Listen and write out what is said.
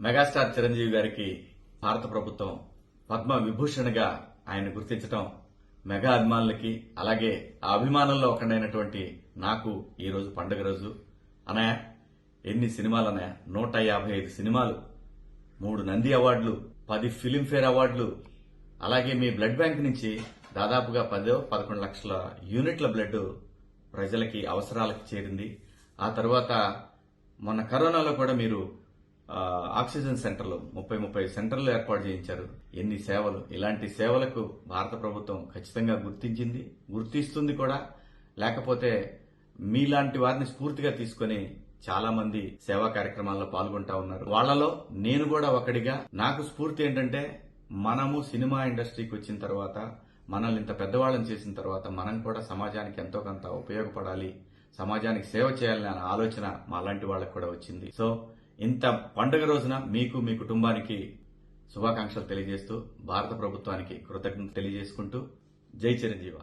Megastar Chiranjeevi గారికి భారత ప్రభుత్వం పద్మ విభూషణ్గా ఆయన గుర్తించడం మెగా అభిమానులకి అలాగే ఆ అభిమానుల్లో ఒకడైనటువంటి నాకు ఈ రోజు పండుగ రోజు. అనయా ఎన్ని సినిమాలు అనయా నూట యాభై ఐదు సినిమాలు మూడు నంది అవార్డులు పది ఫిలింఫేర్ అవార్డులు అలాగే మీ బ్లడ్ బ్యాంక్ నుంచి దాదాపుగా పదో పదకొండు లక్షల యూనిట్ల బ్లడ్ ప్రజలకి అవసరాలకు చేరింది. ఆ తర్వాత మొన్న కరోనాలో కూడా మీరు ఆక్సిజన్ సెంటర్లు ముప్పై ముప్పై సెంటర్లు ఏర్పాటు చేయించారు. ఎన్ని సేవలు? ఇలాంటి సేవలకు భారత ప్రభుత్వం ఖచ్చితంగా గుర్తించింది గుర్తిస్తుంది కూడా. లేకపోతే మీలాంటి వారిని స్ఫూర్తిగా తీసుకొని చాలా మంది సేవా కార్యక్రమాల్లో పాల్గొంటా ఉన్నారు. వాళ్ళలో నేను కూడా ఒకడిగా. నాకు స్ఫూర్తి ఏంటంటే మనము సినిమా ఇండస్ట్రీకి వచ్చిన తర్వాత మనల్ని ఇంత పెద్దవాళ్ళని చేసిన తర్వాత మనం కూడా సమాజానికి ఎంతో కొంత ఉపయోగపడాలి సమాజానికి సేవ చేయాలనే అనే ఆలోచన మాలాంటి వాళ్ళకి కూడా వచ్చింది. సో ఇంత పండుగ రోజున మీకు మీ కుటుంబానికి శుభాకాంక్షలు తెలియజేస్తూ భారత ప్రభుత్వానికి కృతజ్ఞతలు తెలియజేసుకుంటూ జై చిరంజీవ.